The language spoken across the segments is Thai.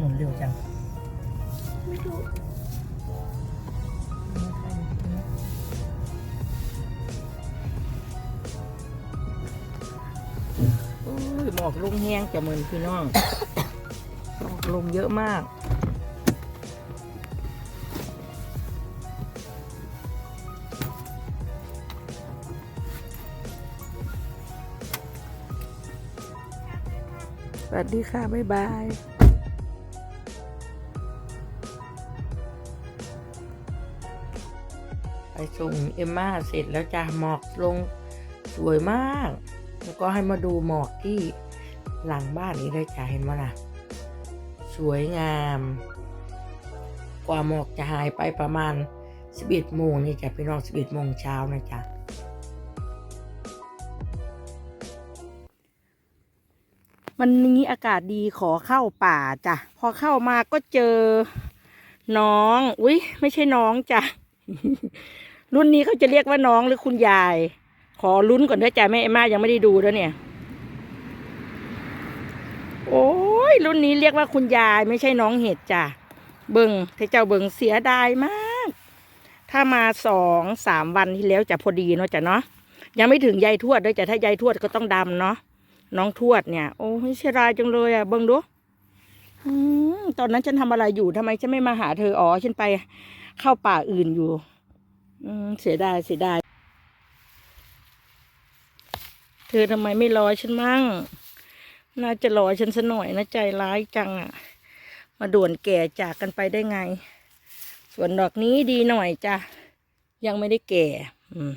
มันหมุนเร็วจัง ไม่รู้โอ้ยหมอกลงแห้งจะเหมือนพี่น้องหมอกลงเยอะมาก สวัสดีค่ะ บ๊ายบาย ส่งเอมมาเสร็จแล้วจ้ะหมอกลงสวยมาก แล้วก็ให้มาดูหมอกที่หลังบ้านนี้ได้จ้ะเห็นไหมล่ะ สวยงาม กว่าหมอกจะหายไปประมาณ 11โมงนี่จ้ะพี่น้อง 11โมงเช้านะจ๊ะวันนี้อากาศดีขอเข้าป่าจ้ะ พอเข้ามาก็เจอน้อง อุ้ยไม่ใช่น้องจ้ะ รุ่นนี้เขาจะเรียกว่าน้องหรือคุณยาย ขอลุ้นก่อนด้วยจ้ะแม่เอมม่ายังไม่ได้ดูแล้วเนี่ย โอ้ยรุ่นนี้เรียกว่าคุณยายไม่ใช่น้องเห็ดจ้ะเบิงถ้าเจ้าเบิงเสียดายมาก ถ้ามาสองสามวันที่แล้วจะพอดีเนาะจ้ะเนาะยังไม่ถึงยายทวดด้วยจ้ะถ้ายายทวดก็ต้องดำเนาะน้องทวดเนี่ยโอ้ยเสียดายจังเลยอะเบิงดูอืมตอนนั้นฉันทำอะไรอยู่ทำไมฉันไม่มาหาเธออ๋อฉันไปเข้าป่าอื่นอยู่ อืมเสียดายเสียดาย เธอทำไมไม่รอฉันมั่ง น่าจะรอฉันสัหน่อยนะใจร้ายจังอะ มาด่วนแก่จากกันไปได้ไง ส่วนดอกนี้ดีหน่อยจ้ะ ยังไม่ได้แก่ อืม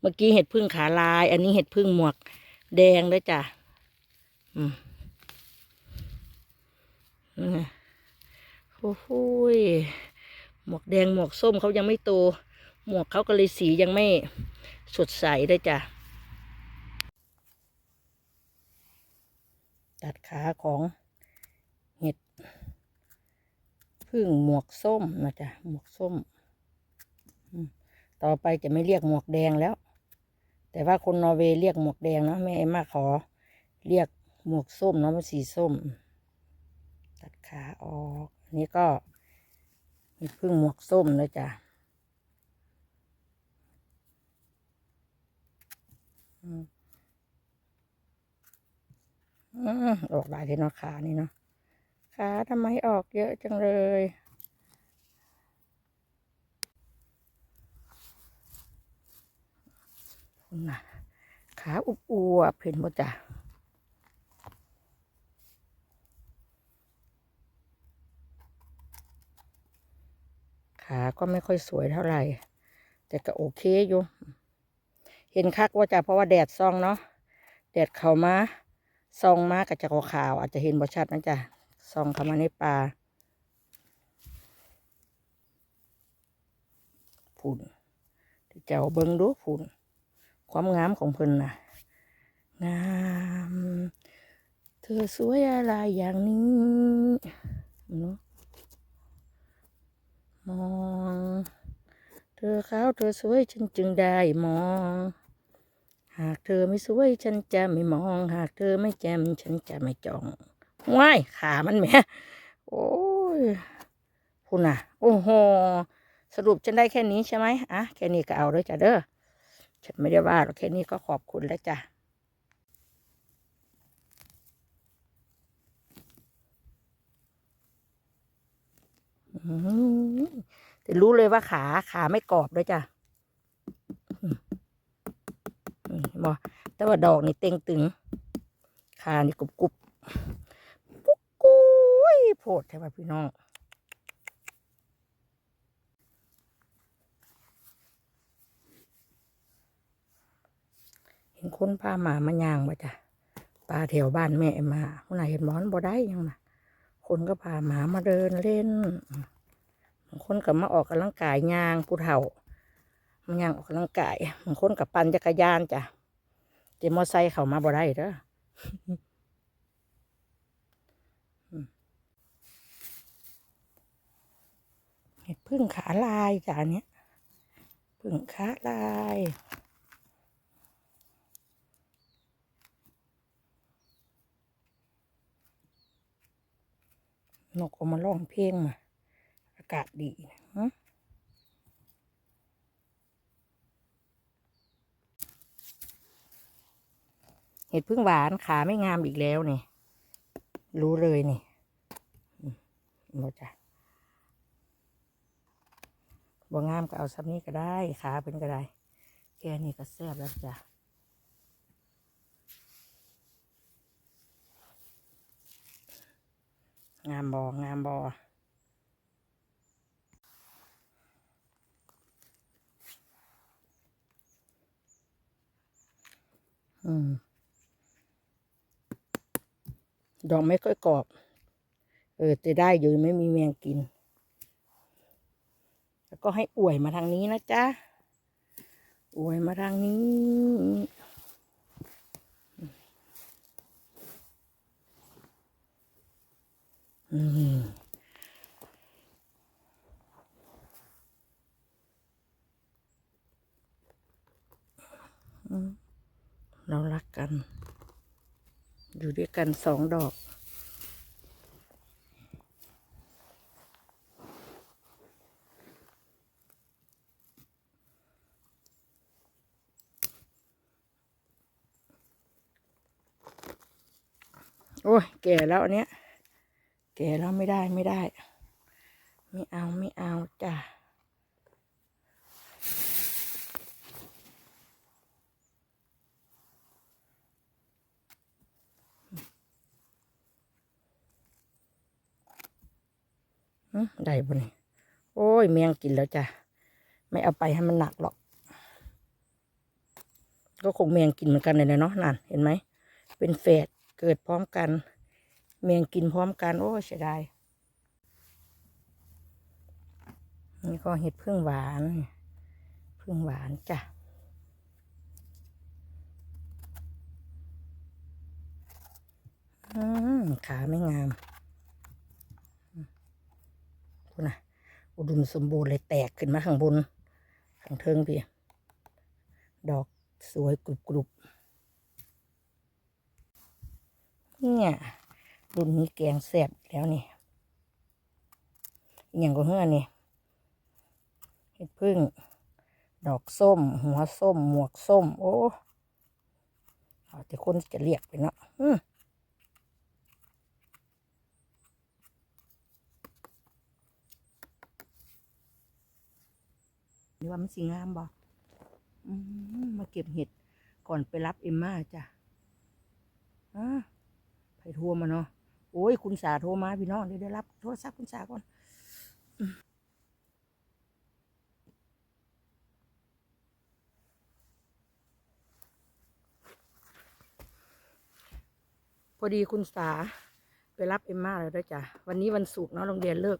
เมื่อกี้เห็ดพึ่งขาลาย อันนี้เห็ดพึ่งหมวก แดงด้วยจ้ะ อืมอืมโอ้โหหมวกแดงหมวกส้มเขายังไม่โต หมวกเขาก็เลยสียังไม่สดใสด้วยจ้ะ ตัดขาของเห็ดพึ่งหมวกส้มนะจ๊ะ หมวกส้ม ต่อไปจะไม่เรียกหมวกแดงแล้ว แต่ว่าคนนอร์เวย์เรียกหมวกแดงเนาะแม่เอ็มมาขอ เรียกหมวกส้มเนาะมันสีส้ม ตัดขาออกอันนี้ก็เห็ดพึ่งหมวกส้มนะจ๊ะ ออกได้ที่เนาะขานี่เนาะขาทำไมออกเยอะจังเลยนะขาอุบอวบเห็นบ่จ้ะขาก็ไม่ค่อยสวยเท่าไหร่ แต่ก็โอเคอยู่ เห็นคักว่าจะเพราะว่าแดดซ่องเนาะแดดเขามาซองมากกับจะขาวๆอาจจะเห็นบ่ชัดนะจ๊ะซองเข้ามาในป่าผุนที่เจ้าเบิ้งดูผุนความงามของเพิ่นน่ะงามเธอสวยอะไรอย่างนี้เนาะมอง เธอขาวเธอสวยฉันจึงได้มอง หากเธอไม่สวยฉันจะไม่มอง หากเธอไม่แจ่มฉันจะไม่จ้องว้ายขามันแหมโอ้ยคุณน่ะ โอ้โหสรุปฉันได้แค่นี้ใช่ไหมอะแค่นี้ก็เอาเลยจ้ะเด้อฉันไม่ได้ว่าหรอกแค่นี้ก็ขอบคุณแล้วจ้ะอืมแต่รู้เลยว่าขาขาไม่กรอบด้วยจ้ะ บอแต่ว่าดอกนี่เต็งตึงขานี่กรุบกรุบปุ๊กกุ้ยโพดใช่ป่ะพี่น้องเห็นคนพาหมามาย่างบ่จ้ะปลาแถวบ้านแม่มาคนไหนเห็นหมอนบ่ได้ยังนะคนก็พาหมามาเดินเล่นคนก็มาออกกำลังกายย่างผู้เฒ่า มันย่างออกกำลังกายบางคนกับปั่นจักรยานจ้ะเจมอไซค์เขามาบ่ได้เด้อเห็ดพึ่งขาลายจ้ะอันเนี้ยพึ่งขาลายนกออกมาร้องเพลงมาอากาศดีนะ เห็ดพึ่งหวานขาไม่งามอีกแล้วนี่รู้เลยนี่อืมบ่จ้ะบ่งามก็เอาซ้ำนี้ก็ได้ขาเป็นก็ได้ แค่นี้ก็แซ่บแล้วจ้ะงามบองามบออืม ดอกไม่ค่อยกรอบ เออจะได้อยู่ไม่มีแมงกิน แล้วก็ให้อวยมาทางนี้นะจ๊ะ อวยมาทางนี้ อืมเรารักกัน อยู่ด้วยกันสองดอก โอ้ย แก่แล้วอันเนี้ย แก่แล้วไม่ได้ไม่ได้ ไม่เอาไม่เอาจ้ะ ได้ปะนี่โอ้ยแมงกินแล้วจ้ะ ไม่เอาไปให้มันหนักหรอก ก็คงแมงกินเหมือนกันเลยนะเนาะนั่นเห็นไหม เป็นแฝดเกิดพร้อมกันแมงกินพร้อมกัน โอ้เสียดายนี่ก็เห็ดพึ่งหวาน พึ่งหวานจ้ะอืมขาไม่งามคุณนะ อุดมสมบูรณ์เลยแตกขึ้นมาข้างบนข้างเทิงพี่ ดอกสวยกรุบกรุบเนี่ยรุ่นนี้แกงแซ่บแล้วนี่อย่างก็เฮือนี่เห็ดพึ่ง ดอกส้ม หัวส้ม หมวกส้ม โอ้เอาแต่คนจะเรียกไปเนาะ นี่ว่ามันสีงามบ่อืมมาเก็บเห็ดก่อนไปรับเอ็มม่าจ้ะอ่าไปโทรมาเนาะ โอ้ย คุณสาโทรมาพี่น้องเดี๋ยวได้รับโทรศัพท์คุณสาก่อนอืมพอดีคุณสาไปรับเอ็มม่าแล้วด้วยจ้ะ วันนี้วันศุกร์เนาะโรงเรียนเลิก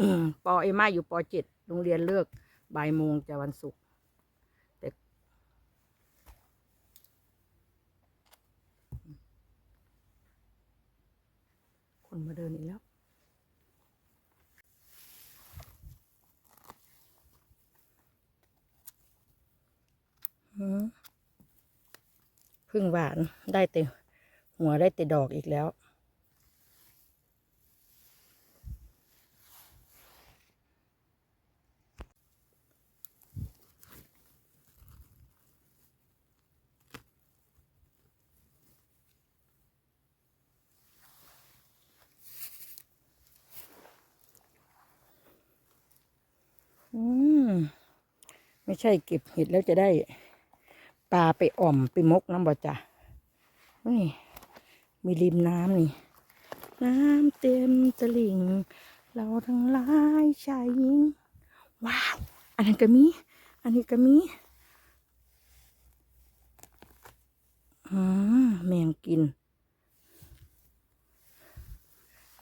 อืมปอเอ็มม่าอยู่ปอเจ็ดโรงเรียนเลิก บ่ายโมงจะวันศุกร์แต่คนมาเดินอีกแล้วพึ่งหวานได้แต่หัวได้แต่ดอกอีกแล้ว อืม ไม่ ใช่เก็บเห็ดแล้วจะได้ปลาไปอ่อมไปมกน้ำบ่จ้ะนี่มีริมน้ำนี่ น้ำเต็มตลิ่ง เราทั้งหลายชายหญิง ว้าว อันนั้นก็มี อันนี้ก็มีอืมแมงกิน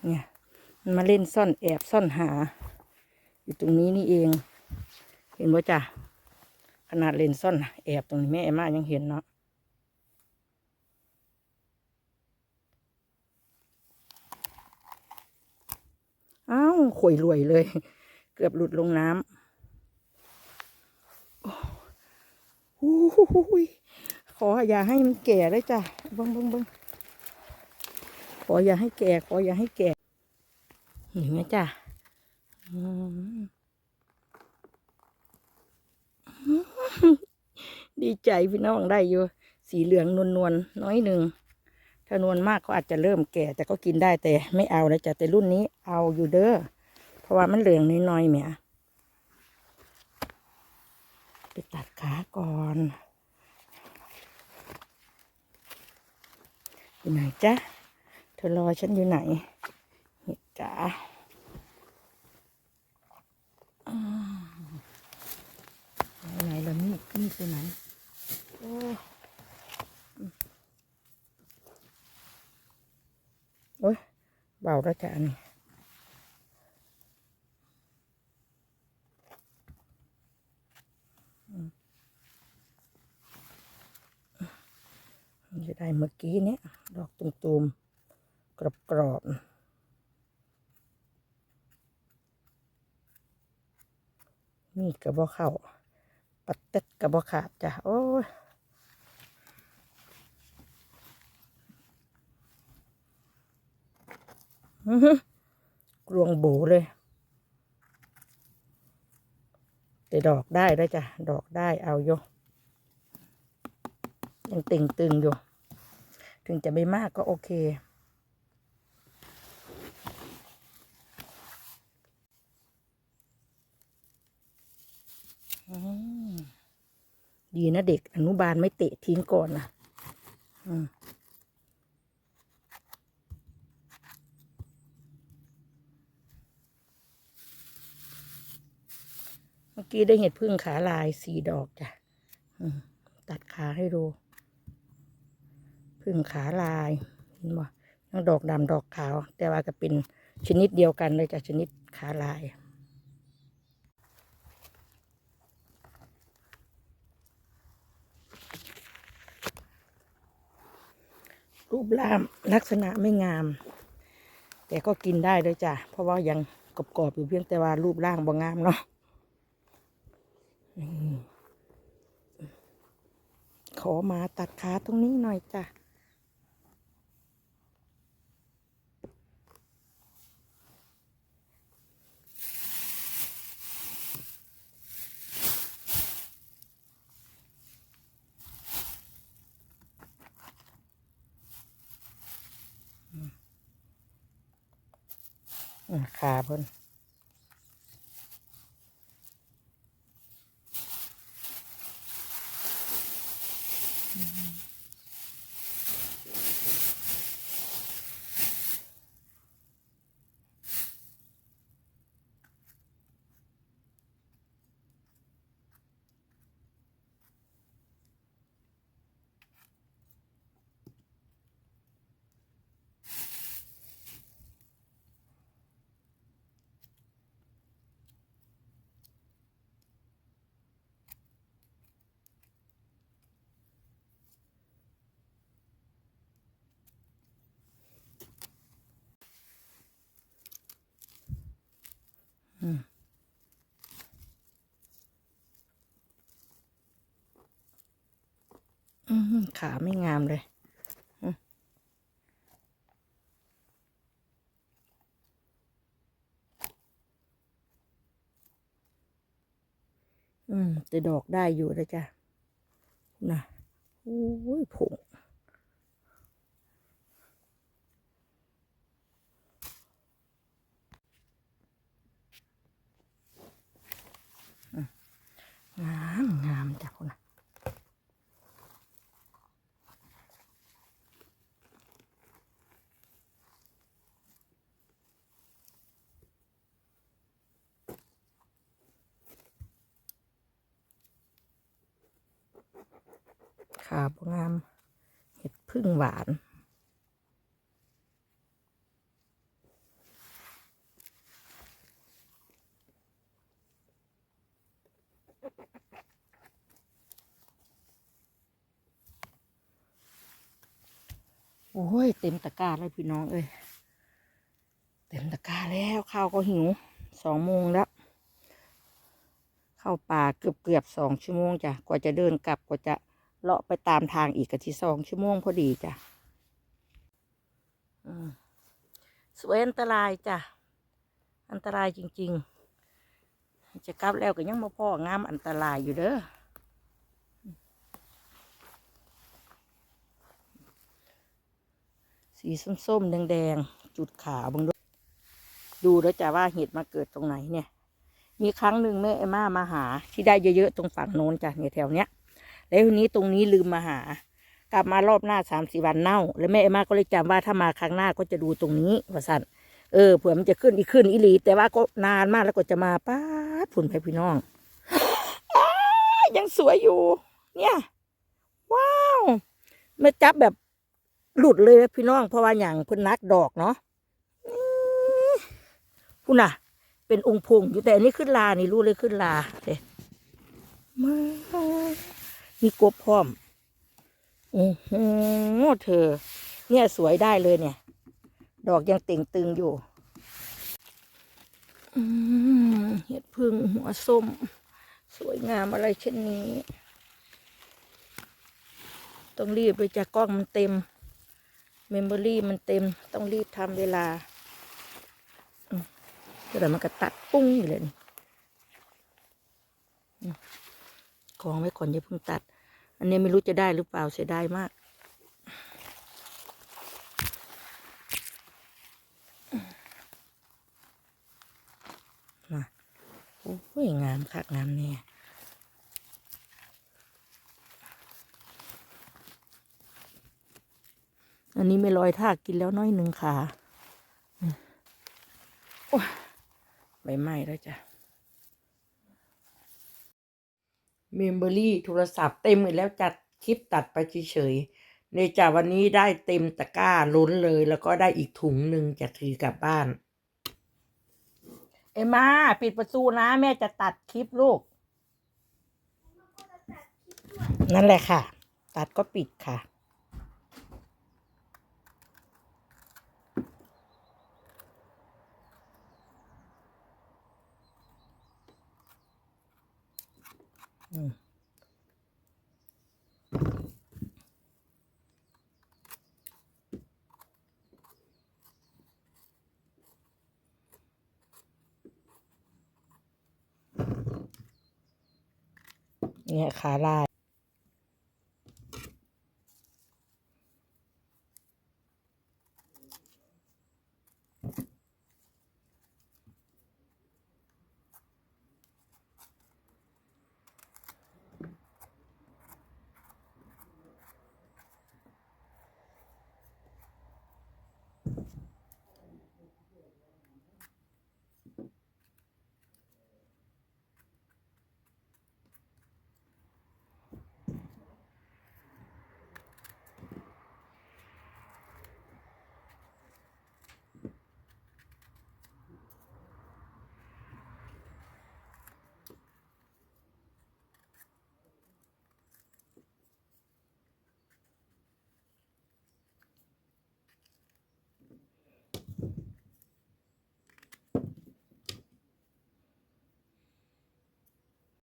เนี่ยมาเล่นซ่อนแอบซ่อนหา อยู่ตรงนี้นี่เอง เห็นบ่จ้ะ นาดเลนซ่อนแอบตรงนี้แม่มายังเห็นเนาะอ้าวข่อยรวยเลย เกือบหลุดลงน้ำโอ้โหยขออย่าให้มันแก่เลยจ้ะบิ้งบิ้งบิ้งขออย่าให้แก่ ขออย่าให้แก่เห็นไหมจ้ะอืม ดีใจพี่น้องได้อยู่ สีเหลืองนวลนวลน้อยหนึ่งถ้านวลมากก็อาจจะเริ่มแก่ แต่ก็กินได้แต่ไม่เอานะจ๊ะแต่รุ่นนี้เอาอยู่เด้อเพราะว่ามันเหลืองน้อยๆแหมไปตัดขาก่อนอยู่ไหนจ๊ะเธอรอฉันอยู่ไหนเห็ดจ๋าอืมไปไหนล่ะมีดมีด ไปไหน โอ้โอ้ยเบาแล้วจ้ะอันนี้จะได้เมื่อกี้เนี้ยดอกตุ่มๆ กรอบๆมีดกระบอกเข้า กระบอกขาดจ้ะโอ้ฮือกลวงโบเลย แต่ดอกได้ด้วจ้ะ ดอกได้เอาอยู่ยังติ่งตึงอยู่ ถึงจะไม่มากก็โอเค อืม ดีนะเด็กอนุบาลไม่เตะทิ้งก่อนนะอืมเมื่อกี้ได้เห็ดพึ่งขาลายสี่ดอกจ้ะตัดขาให้ดู พึ่งขาลายเห็นบ่ทั้งดอกดำดอกขาว แต่ว่าก็เป็นชนิดเดียวกันเลยจ้ะชนิดขาลาย รูปร่างลักษณะไม่งาม แต่ก็กินได้ด้วยจ้ะ เพราะว่ายังกรอบๆอยู่เพียงแต่ว่ารูปร่างบ่งามเนาะขอมาตัดขาตรงนี้หน่อยจ้ะ เพิ่น ขาไม่งามเลยอืมแต่ดอกได้อยู่นะจ๊ะนะโอ้ยผง งามงามจ้ะคุณนะขาบงาม เห็ดพึ่งหวาน ยเต็มตะกร้าเลยพี่น้องเอ้ยเต็มตะกร้าแล้วข้าวก็หิวสองโมงแล้ว เข้าป่าเกือบเกือบสองชั่วโมงจ้ะกว่าจะเดินกลับกว่าจะเลาะไปตามทางอีกกะที่สองชั่วโมงพอดีจ้ะอืมสวยอันตรายจ้ะอันตรายจริง ๆ จะกลับแล้วก็ยังมาพ่องามอันตรายอยู่เด้อ สีส้มๆ แดงๆ จุดขาวบังดูดูแล้วจะว่าเห็ดมาเกิดตรงไหนเนี่ย มีครั้งหนึ่งแม่เอมม่ามาหา ที่ได้เยอะๆ ตรงฝั่งโน้นจ้ะเนี่ยแถวเนี้ย แล้วทีนี้ตรงนี้ลืมมาหา กลับมารอบหน้าสามสี่วันเน่า แล้วแม่เอมม่าก็เลยจำว่าถ้ามาครั้งหน้าก็จะดูตรงนี้ว่าสันเออเผื่อมันจะขึ้นอีกขึ้นอีหลี แต่ว่าก็นานมากแล้วก็จะมาป้าผุนไปพี่น้องอยังสวยอยู่ เนี่ย ว้าวมาจับแบบ หลุดเลยพี่น้องเพราะว่าอย่างเพิ่นนักดอกเนาะอื้อพุ่นน่ะ เป็นองค์พงอยู่แต่อันนี้ขึ้นลานี่รู้เลยขึ้นลาเด้มามีกบพร้อมโอ้โหเธอ เนี่ยสวยได้เลยเนี่ย ดอกยังเต่งตึงอยู่เห็ดพึ่งหัวส้ม สวยงามอะไรเช่นนี้ ต้องรีบเลยจากกล้องมันเต็ม เมมโมรี่มันเต็มต้องรีบทำเวลาอืมเดี๋ยวมันก็ตัดปุ้งอยู่เลยนี่อืมกองไว้ก่อนอย่าเพิ่งตัด อันนี้ไม่รู้จะได้หรือเปล่าเสียดายมากนะโอ้ยงามคักงามเนี่ย อันนี้ไม่ลอยทากกินแล้วน้อยหนึ่งขาโอ้ยใบไม้แล้วจ้ะเมมเบอรี่โทรศัพท์เต็มหมดแล้วจัดคลิปตัดไปเฉยๆในจากวันนี้ได้เต็มตะกร้าล้นเลย แล้วก็ได้อีกถุงหนึ่งจะถือกลับบ้าน เอ็มมาปิดประตูนะ แม่จะตัดคลิปลูก นั่นแหละค่ะ ตัดก็ปิดค่ะ เนี่ยขาลาย